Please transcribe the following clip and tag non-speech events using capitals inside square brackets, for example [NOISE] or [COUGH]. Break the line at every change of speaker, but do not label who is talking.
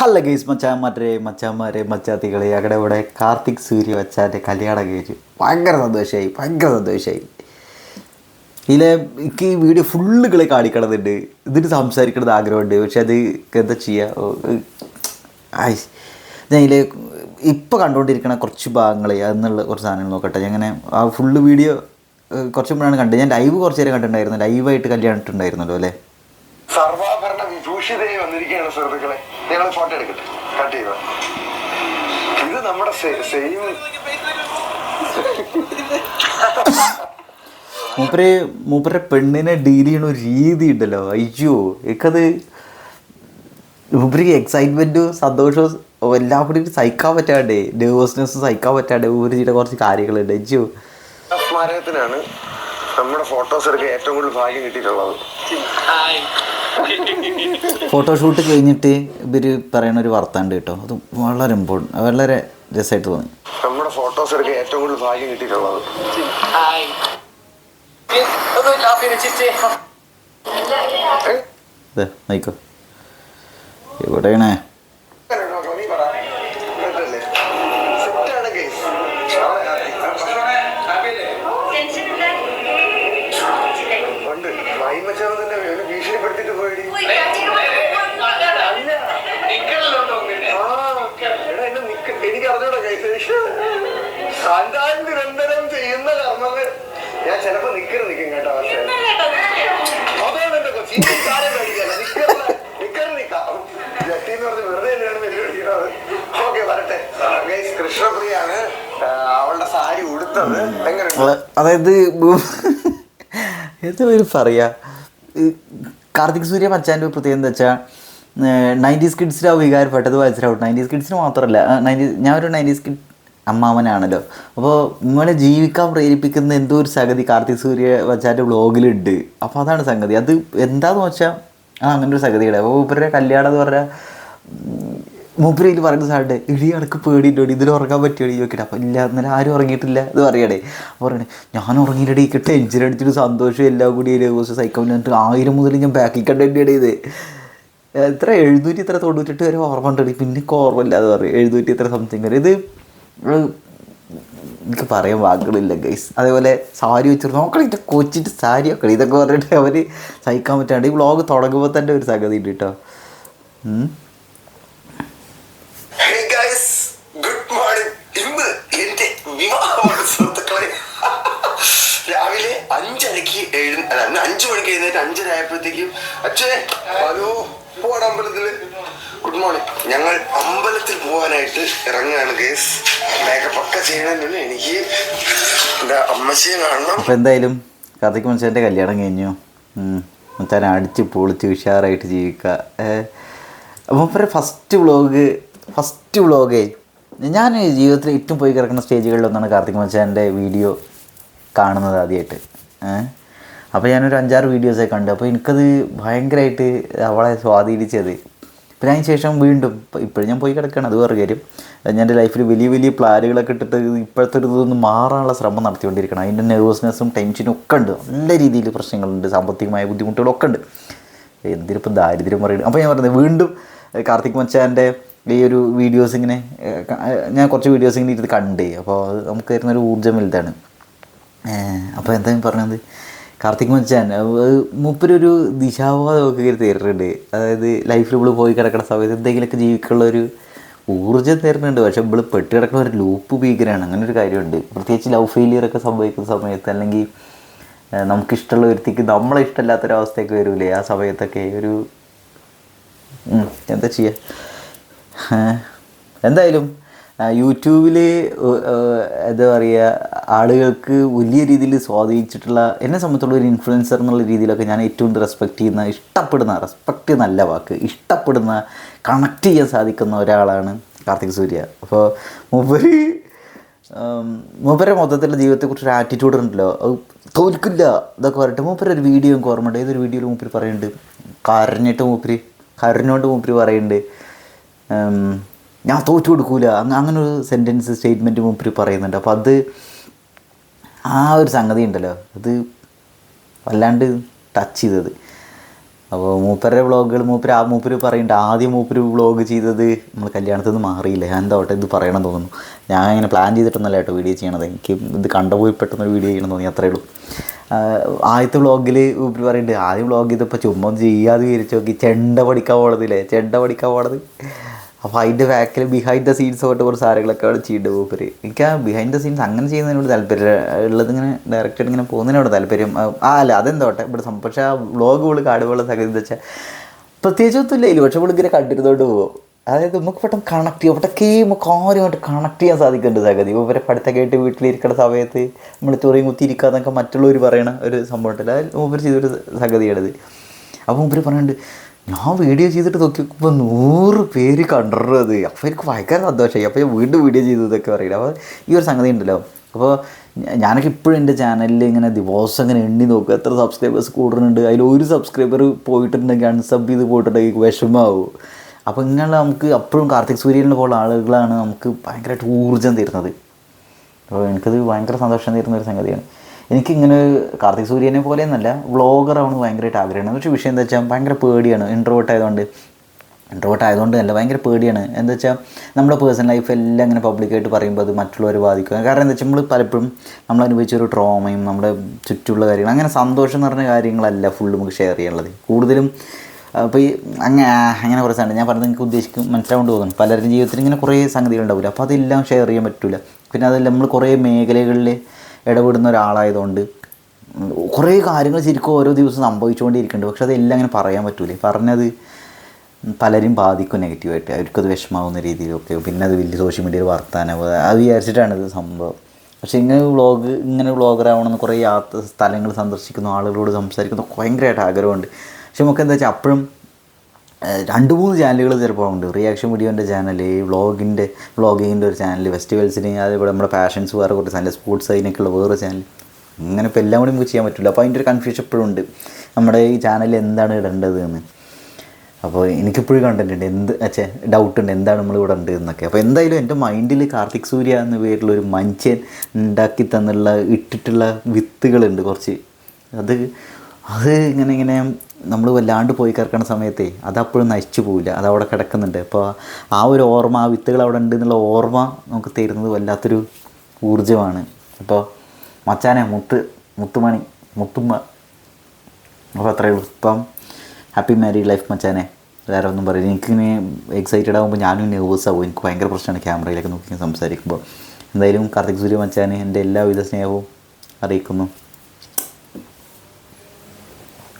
ഹല്ല guys മച്ചാമാരെ മച്ചാമാരെ മച്ചാത്തികളെ അവിടെ ഇവിടെ കാർത്തിക് സൂര്യ വച്ചാന്റെ കല്യാണം കഴിച്ചു ഭയങ്കര സന്തോഷമായി ഭയങ്കര സന്തോഷമായി ഇതിലെ എനിക്ക് ഈ വീഡിയോ ഫുള്ള് കളി കാണിക്കണമെന്നുണ്ട് ഇതിന് സംസാരിക്കണമെന്ന് ആഗ്രഹമുണ്ട്. പക്ഷെ അത് എന്താ ചെയ്യുക ആയി ഞാൻ ഇതിൽ ഇപ്പോൾ കണ്ടുകൊണ്ടിരിക്കണ കുറച്ച് ഭാഗങ്ങൾ എന്നുള്ള കുറച്ച് സാധനങ്ങൾ നോക്കട്ടെ. ഞാൻ അങ്ങനെ ആ ഫുള്ള് വീഡിയോ കുറച്ച് മുമ്പാണ് കണ്ടത് ഞാൻ ലൈവ് കുറച്ച് നേരം കണ്ടിട്ടുണ്ടായിരുന്നു. ലൈവായിട്ട് കല്യാണിട്ടുണ്ടായിരുന്നല്ലോ അല്ലേ?
വിഭൂഷിതയെ വന്നിരിക്കുകയാണ് സുഹൃത്തുക്കളെ. ഞങ്ങൾ ഫോട്ടോ എടുക്കട്ടെ. കട്ട് ചെയ്ത. ഇത് നമ്മുടെ സെയിം
മൂപ്പര് മൂപ്പരെ പെണ്ണിനെ ഡീൽ ചെയ്യണ ഒരു രീതി ഉണ്ടല്ലോ. അയ്യോ എനിക്കത് മൂപ്പരിക്ക് എക്സൈറ്റ്മെന്റും സന്തോഷവും എല്ലാം കൂടി സഹിക്കാൻ പറ്റാണ്ടേ നെർവസ്നെസ്സും സഹിക്കാൻ പറ്റാണ്ട് മൂപ്പര് ചെയ്ത കുറച്ച് കാര്യങ്ങളുണ്ട്. അയ്യോ.
സ്മാരകത്തിനാണ് നമ്മുടെ ഫോട്ടോസ് എടുക്കാൻ ഏറ്റവും കൂടുതൽ ഭാഗ്യം കിട്ടിയിട്ടുള്ളത്. [LAUGHS]
ഫോട്ടോഷൂട്ട് കഴിഞ്ഞിട്ട് ഇവർ പറയുന്ന ഒരു വർത്താണ്ട് കേട്ടോ. അത് വളരെ ഇമ്പോർട്ടന്റ് വളരെ രസമായിട്ട് തോന്നി.
നമ്മുടെ ഫോട്ടോസ് എടുക്കാൻ ഏറ്റവും കൂടുതൽ ഭാഗ്യം കിട്ടിയിട്ടുള്ളത്.
ഇതെ നോക്കോ എവിടെയാണേ?
സാന്താൻ നിരന്തരം ചെയ്യുന്ന കർമ്മങ്ങൾ. ഞാൻ ചിലപ്പോ നിക്കറ് നിക്കും കേട്ടോ അതാണ് എന്റെ കൊച്ചി. നിക്കാരെ പേടിക്കല്ല നിക്കറ് നിക്കാം ജട്ടി എന്ന് പറഞ്ഞ് വെറുതെ തന്നെയാണ് വെല്ലുവിളിക്കുന്നത് ഓക്കെ വരട്ടെ. കൃഷ്ണപ്രിയാണ് അവളുടെ സാരി ഉടുത്തത്.
അതായത് എന്താ പറയാ? കാർത്തിക് സൂര്യ മച്ചാന്റെ പ്രത്യേകത എന്താ വെച്ചാൽ നയന്റീസ് കിഡ്സിലാവും വികാരപ്പെട്ടത് വായിച്ചിട്ടാവും നയന്റീസ് കിഡ്സിന് മാത്രമല്ല നയന്റീസ് ഞാൻ ഒരു നയന്റീസ് കിഡ് അമ്മാവനാണല്ലോ. അപ്പോൾ നിങ്ങളെ ജീവിക്കാൻ പ്രേരിപ്പിക്കുന്ന എന്തോ ഒരു സംഗതി കാർത്തിക് സൂര്യ വച്ചാന്റെ വ്ളോഗിലുണ്ട് അപ്പോൾ അതാണ് സംഗതി. അത് എന്താന്ന് വെച്ചാൽ ആ അങ്ങനെ ഒരു സംഗതിയുടെ അപ്പോൾ ഇവരുടെ കല്യാണം എന്ന് പറഞ്ഞാൽ മൂപ്പരയിൽ പറയുന്ന സാറിന്റെ ഇടി അടക്ക് പേടിയിട്ടോടി ഇതിൽ ഉറങ്ങാൻ പറ്റിയോടി ചോദിക്കട്ടെ. അപ്പോൾ ഇല്ല ഇന്നലെ ആരും ഉറങ്ങിയിട്ടില്ല ഇത് പറയണേ. അപ്പോൾ പറയണേ ഞാൻ ഉറങ്ങിയില്ലടി. എനിക്ക് ടെൻഷൻ അടിച്ചിട്ട് സന്തോഷം എല്ലാം കൂടി ദിവസം സൈക്കോ എന്നിട്ട് ആയിരം മുതൽ ഞാൻ ബാക്കിൽ കണ്ടേണ്ടി ഇത്. എത്ര? എഴുന്നൂറ്റി ഇത്ര തൊണ്ണൂറ്റെട്ട് വരെ ഓർമ്മ ഉണ്ടടി. പിന്നെ ഓർമ്മ അത് പറയും. എഴുന്നൂറ്റി ഇത്ര സംതിങ് വരെ. ഇത് എനിക്ക് പറയാൻ വാക്കുകളില്ല ഗൈസ് അതേപോലെ സാരി വെച്ചിട്ട് നോക്കണിട്ട് കൊച്ചിട്ട് സാരി ഒക്കെ ഇതൊക്കെ പറഞ്ഞിട്ട് അവർ സഹിക്കാൻ പറ്റാണ്ട്. ഈ വ്ളോഗ് തുടങ്ങുമ്പോൾ തന്നെ ഒരു സംഗതി ഉണ്ട് കേട്ടോ
രാവിലെ അഞ്ചരക്ക് എഴുന്ന അഞ്ചു മണിക്ക് എഴുന്നേറ്റ് അഞ്ചര ആയപ്പോഴത്തേക്കും അച്ഛേ ഹലോ പോവാണ് അമ്പലത്തിൽ. ഗുഡ് മോർണിംഗ് ഞങ്ങൾ അമ്പലത്തിൽ പോകാനായിട്ട് ഇറങ്ങുകയാണ് ഗേസ് മേക്കപ്പ് ഒക്കെ ചെയ്യണമെന്നുണ്ട് എനിക്ക് എന്റെ അമ്മച്ചിയെ കാണണം.
അപ്പോൾ എന്തായാലും കഥയ്ക്ക് മനുഷ്യന്റെ കല്യാണം കഴിഞ്ഞു. മച്ചാൻ അടിച്ച് പൊളിച്ച് ഉഷാറായിട്ട് ജീവിക്കുക. മൂപ്പരെ ഫസ്റ്റ് വ്ളോഗ് ഫസ്റ്റ് വ്ളോഗേ ഞാൻ ജീവിതത്തിൽ ഏറ്റവും പോയി കിടക്കുന്ന സ്റ്റേജുകളിലൊന്നാണ് കാർത്തിക് മച്ചാന്റെ വീഡിയോ കാണുന്നത് ആദ്യമായിട്ട്. അപ്പോൾ ഞാനൊരു അഞ്ചാറ് വീഡിയോസൊക്കെ കണ്ടു. അപ്പോൾ എനിക്കത് ഭയങ്കരമായിട്ട് അവളെ സ്വാധീനിച്ചത്. പിന്നെ അതിന് ശേഷം വീണ്ടും ഇപ്പോഴും ഞാൻ പോയി കിടക്കുകയാണ് അത് വേറെ കാര്യം. ഞാൻ എന്റെ ലൈഫിൽ വലിയ വലിയ പ്ലാനുകളൊക്കെ ഇട്ടിട്ട് ഇപ്പോഴത്തെ ഒരു ഇതൊന്ന് മാറാനുള്ള ശ്രമം നടത്തിക്കൊണ്ടിരിക്കണം. അതിന്റെ നെർവസ്നെസ്സും ടെൻഷനും ഒക്കെ ഉണ്ട്. നല്ല രീതിയിൽ പ്രശ്നങ്ങളുണ്ട്. സാമ്പത്തികമായ ബുദ്ധിമുട്ടുകളൊക്കെ ഉണ്ട്. എന്തിനിപ്പം ദാരിദ്ര്യം പറയുന്നത് അപ്പോൾ ഞാൻ പറഞ്ഞത് വീണ്ടും കാർത്തിക് മച്ചാന്റെ ഈ ഒരു വീഡിയോസ് ഇങ്ങനെ ഞാൻ കുറച്ച് വീഡിയോസ് ഇങ്ങനെ ഇരുന്ന് കണ്ടേ. അപ്പോൾ നമുക്ക് തരുന്നൊരു ഊർജം വലുതാണ്. അപ്പോൾ എന്താ പറഞ്ഞത്? കാർത്തിക് മച്ചാൻ മൂപ്പരൊരു ദിശാബോധമൊക്കെ തരുന്നുണ്ട് അതായത് ലൈഫിൽ ഇവിടെ പോയി കിടക്കുന്ന സമയത്ത് എന്തെങ്കിലുമൊക്കെ ജീവിക്കാനുള്ള ഒരു ഊർജം തരുന്നുണ്ട്. പക്ഷെ ഇവിടെ പെട്ട് കിടക്കുന്ന ഒരു ലൂപ്പ് ഭീകരമാണ് അങ്ങനെ ഒരു കാര്യമുണ്ട്. പ്രത്യേകിച്ച് ലവ് ഫെയിലിയർ ഒക്കെ സംഭവിക്കുന്ന സമയത്ത് അല്ലെങ്കിൽ നമുക്കിഷ്ടമുള്ള വ്യക്തിക്ക് നമ്മളെ ഇഷ്ടമല്ലാത്തൊരവസ്ഥയൊക്കെ വരൂലേ ആ സമയത്തൊക്കെ ഒരു എന്താ ചെയ്യുക എന്തായാലും യൂട്യൂബിൽ എന്താ പറയുക ആളുകൾക്ക് വലിയ രീതിയിൽ സ്വാധീനിച്ചിട്ടുള്ള എന്നെ സംബന്ധിച്ചുള്ള ഒരു ഇൻഫ്ലുവൻസർ എന്നുള്ള രീതിയിലൊക്കെ ഞാൻ ഏറ്റവും റെസ്പെക്ട് ചെയ്യുന്ന ഇഷ്ടപ്പെടുന്ന റെസ്പെക്റ്റ് നല്ല വാക്ക് ഇഷ്ടപ്പെടുന്ന കണക്ട് ചെയ്യാൻ സാധിക്കുന്ന ഒരാളാണ് കാർത്തിക് സൂര്യ. അപ്പോൾ മൂപ്പര് മൂപ്പരെ മൊത്തത്തിലുള്ള ജീവിതത്തെക്കുറിച്ച് ഒരു ആറ്റിറ്റ്യൂഡ് ഉണ്ടല്ലോ. അത് തോൽക്കില്ല ഇതൊക്കെ പറഞ്ഞിട്ട് മൂപ്പര് ഒരു വീഡിയോ എനിക്ക് ഓർമ്മയുണ്ട്. ഏതൊരു വീഡിയോയിൽ മൂപ്പര് പറയുന്നുണ്ട് കരഞ്ഞിട്ട് മൂപ്പര് കരഞ്ഞോണ്ട് മൂപ്പര് പറയുന്നുണ്ട് ഞാൻ തോറ്റു കൊടുക്കൂല. അങ്ങ് അങ്ങനെ ഒരു സെന്റൻസ് സ്റ്റേറ്റ്മെന്റ് മുമ്പിൽ പറയുന്നുണ്ട്. അപ്പോൾ അത് ആ ഒരു സംഗതി ഉണ്ടല്ലോ. അത് വല്ലാണ്ട് ടച്ച് ചെയ്തത്. അപ്പോൾ മൂപ്പരുടെ വ്ളോഗുകൾ മൂപ്പര് ആ മൂപ്പര് പറയുന്നുണ്ട് ആദ്യം മൂപ്പര് വ്ളോഗ് ചെയ്തത് നമ്മൾ കല്യാണത്തിൽ നിന്ന് മാറിയില്ല? ഞാൻ എന്താ ഇത് പറയണം തോന്നുന്നു. ഞാൻ ഇങ്ങനെ പ്ലാൻ ചെയ്തിട്ടൊന്നല്ല കേട്ടോ വീഡിയോ ചെയ്യണത്. എനിക്ക് ഇത് കണ്ടുപോയി പെട്ടെന്നൊരു വീഡിയോ ചെയ്യണം തോന്നി അത്രേ ഉള്ളൂ. ആദ്യത്തെ വ്ളോഗിൽ മൂപ്പര് പറയുന്നുണ്ട് ആദ്യം വ്ളോഗ് ചെയ്തപ്പോൾ ചുമ്മാ ചെയ്യാതെ വിചാരിച്ചു നോക്കി. ചെണ്ട പഠിക്കാൻ പോണതില്ലേ? ചെണ്ട പഠിക്കാൻ പോണത്? അപ്പോൾ അതിന്റെ ബാക്കിൽ ബിഹൈൻഡ് ദ സീൻസ് തൊട്ട് കുറച്ച് സാരങ്ങളൊക്കെ അവിടെ ചെയ്യേണ്ട മൂപ്പര്. എനിക്ക് ആ ബിഹൈൻഡ് ദ സീൻസ് അങ്ങനെ ചെയ്യുന്നതിനോട് താല്പര്യം ഉള്ളത് ഇങ്ങനെ ഡയറക്റ്റായിട്ട് ഇങ്ങനെ പോകുന്നതിനോട് താല്പര്യം. ആ അല്ല അതെന്തോട്ടെ? ഇവിടെ പക്ഷേ ആ വ്ളോഗ് വിൾ കാടുള്ള സംഗതി എന്ന് വെച്ചാൽ പ്രത്യേകിച്ചൊന്നുമില്ല ഇതിൽ പക്ഷെ ഇവിടെ ഇങ്ങനെ കണ്ടിരുന്നോണ്ട് പോകും. അതായത് നമുക്ക് പെട്ടെന്ന് കണക്ട് ചെയ്യും പെട്ടെന്ന് നമുക്ക് കാര്യമായിട്ട് കണക്ട് ചെയ്യാൻ സാധിക്കുന്നുണ്ട് സംഗതി. ഇവരെ പഠിത്തമൊക്കെ ആയിട്ട് വീട്ടിലിരിക്കുന്ന സമയത്ത് നമ്മൾ തുറയും കുത്തിയിരിക്കാന്നൊക്കെ മറ്റുള്ളവർ പറയണ ഒരു സംഭവം ഉണ്ടല്ലോ. അത് മൂപ്പർ ചെയ്തൊരു സംഗതിയാണിത്. അപ്പോൾ മൂപ്പർ പറയുന്നുണ്ട് ഞാൻ വീഡിയോ ചെയ്തിട്ട് നോക്കിയപ്പോൾ നൂറ് പേര് കണ്ടത് അപ്പോൾ എനിക്ക് ഭയങ്കര സന്തോഷമായി. അപ്പോൾ ഞാൻ വീണ്ടും വീഡിയോ ചെയ്തു എന്നൊക്കെ പറയുന്നത് അപ്പോൾ ഈ ഒരു സംഗതി ഉണ്ടല്ലോ. അപ്പോൾ ഞാനൊക്കെ ഇപ്പോഴും എന്റെ ചാനലിൽ ഇങ്ങനെ ദിവസം ഇങ്ങനെ എണ്ണി നോക്കുക എത്ര സബ്സ്ക്രൈബേഴ്സ് കൂടുന്നുണ്ട്. അതിൽ ഒരു സബ്സ്ക്രൈബർ പോയിട്ടുണ്ടെങ്കിൽ അൺസബ് ചെയ്ത് പോയിട്ടുണ്ടെങ്കിൽ വിഷമാവും. അപ്പോൾ ഇങ്ങനെ നമുക്ക് അപ്പോഴും കാർത്തിക് സൂര്യനെ പോലെ ആളുകളാണ് നമുക്ക് ഭയങ്കരമായിട്ട് ഊർജം തരുന്നത്. അപ്പോൾ എനിക്കത് ഭയങ്കര സന്തോഷം തരുന്ന ഒരു സംഗതിയാണ്. എനിക്കിങ്ങനെ കാർത്തിക് സൂര്യനെ പോലെ എന്നല്ല ആവണമെന്ന് ഭയങ്കരമായിട്ട് ആഗ്രഹമാണ്. പക്ഷേ വിഷയം എന്താ വെച്ചാൽ ഭയങ്കര പേടിയാണ്. ഇൻട്രോവേർട്ട് ആയതുകൊണ്ട്. ഇൻട്രോവേർട്ട് ആയതുകൊണ്ട് അല്ല ഭയങ്കര പേടിയാണ്. എന്താ വെച്ചാൽ നമ്മുടെ പേഴ്സണൽ ലൈഫ് എല്ലാം ഇങ്ങനെ പബ്ലിക്കായിട്ട് പറയുമ്പോൾ അത് മറ്റുള്ളവരെ ബാധിക്കും. കാരണം എന്താ വെച്ചാൽ നമ്മൾ പലപ്പോഴും നമ്മൾ അനുഭവിച്ച ഒരു ട്രോമയും നമ്മുടെ ചുറ്റുമുള്ള കാര്യങ്ങൾ അങ്ങനെ സന്തോഷം എന്ന് പറഞ്ഞ കാര്യങ്ങളല്ല ഫുള്ള് നമുക്ക് ഷെയർ ചെയ്യാനുള്ളത്. കൂടുതലും അപ്പോൾ ഈ അങ്ങനെ അങ്ങനെ കുറേ സാധനം ഞാൻ പറഞ്ഞത് നിങ്ങൾക്ക് ഉദ്ദേശിക്കും മനസ്സിലാവേണ്ടി തോന്നുന്നു. പലരുടെ ജീവിതത്തിൽ ഇങ്ങനെ കുറേ സംഗതികൾ ഉണ്ടാവില്ല അപ്പോൾ അതെല്ലാം ഷെയർ ചെയ്യാൻ പറ്റില്ല പിന്നെ അതെല്ലാം നമ്മൾ കുറേ മേഖലകളിൽ ഇടപെടുന്ന ഒരാളായതുകൊണ്ട് കുറേ കാര്യങ്ങൾ ശരിക്കും ഓരോ ദിവസം സംഭവിച്ചുകൊണ്ടിരിക്കുന്നുണ്ട്. പക്ഷെ അതെല്ലാം അങ്ങനെ പറയാൻ പറ്റൂലേ. പറഞ്ഞത് പലരും ബാധിക്കും നെഗറ്റീവായിട്ട്. അവർക്കത് വിഷമാവുന്ന രീതിയിലൊക്കെ. പിന്നെ അത് വലിയ സോഷ്യൽ മീഡിയയിൽ വർത്താനം. അത് വിചാരിച്ചിട്ടാണ് ഇത് സംഭവം. പക്ഷേ ഇങ്ങനെ വ്ളോഗ് ഇങ്ങനെ വ്ളോഗറാവണമെന്ന് കുറേ യാത്ര സ്ഥലങ്ങൾ സന്ദർശിക്കുന്നു ആളുകളോട് സംസാരിക്കുന്നു ഭയങ്കരമായിട്ട് ആഗ്രഹമുണ്ട്. പക്ഷെ നമുക്ക് എന്താ വെച്ചാൽ അപ്പോഴും രണ്ട് മൂന്ന് ചാനലുകൾ ചിലപ്പോൾ ഉണ്ട്. റിയാക്ഷൻ വീഡിയോന്റെ ചാനൽ വ്ളോഗിന്റെ വ്ളോഗിങ്ങിന്റെ ഒരു ചാനൽ ഫെസ്റ്റിവൽസിന് അതേപോലെ നമ്മുടെ പാഷൻസ് വേറെ കുറച്ച് ചാനൽ സ്പോർട്സ് അതിനൊക്കെയുള്ള വേറെ ചാനൽ അങ്ങനെ ഇപ്പോൾ എല്ലാം കൂടി നമുക്ക് ചെയ്യാൻ പറ്റില്ല അപ്പോൾ അതിന്റെ ഒരു കൺഫ്യൂഷൻ എപ്പോഴും ഉണ്ട്. നമ്മുടെ ഈ ചാനലിൽ എന്താണ് ഇടേണ്ടത് എന്ന്. അപ്പോൾ എനിക്കിപ്പോഴും കണ്ടന്റ് ഉണ്ട്. എന്ത് അച്ഛേ ഡൗട്ട് ഉണ്ട്. എന്താണ് നമ്മൾ ഇവിടെ ഉണ്ട് എന്നൊക്കെ. അപ്പോൾ എന്തായാലും എന്റെ മൈൻഡിൽ കാർത്തിക് സൂര്യ എന്ന പേരിലുള്ള ഒരു മനുഷ്യൻ ഉണ്ടാക്കി തന്നുള്ള ഇട്ടിട്ടുള്ള വിത്തുകളുണ്ട് കുറച്ച്. അത് അത് ഇങ്ങനെ ഇങ്ങനെ നമ്മൾ വല്ലാണ്ട് പോയി കിടക്കുന്ന സമയത്തേ അതപ്പോഴും നശിച്ചു പോവില്ല. അതവിടെ കിടക്കുന്നുണ്ട്. അപ്പോൾ ആ ഒരു ഓർമ്മ ആ വിത്തുകൾ അവിടെ ഉണ്ട് എന്നുള്ള ഓർമ്മ നമുക്ക് തരുന്നത് വല്ലാത്തൊരു ഊർജമാണ്. അപ്പോൾ മച്ചാനെ മുത്ത് മുത്തുമണി മുത്തുമ്മ. അപ്പോൾ അത്രയേ ഉള്ളൂ. ഇപ്പം ഹാപ്പി മാരീഡ് ലൈഫ് മച്ചാനെ. വേറെ ഒന്നും പറയില്ല. എനിക്കിങ്ങനെ എക്സൈറ്റഡ് ആകുമ്പോൾ ഞാനും നെർവസ് ആവും. എനിക്ക് ഭയങ്കര പ്രശ്നമാണ് ക്യാമറയിലൊക്കെ നോക്കി സംസാരിക്കുമ്പോൾ. എന്തായാലും കാർത്തിക് സൂര്യ മച്ചാനെ എന്റെ എല്ലാവിധ സ്നേഹവും അറിയിക്കുന്നു.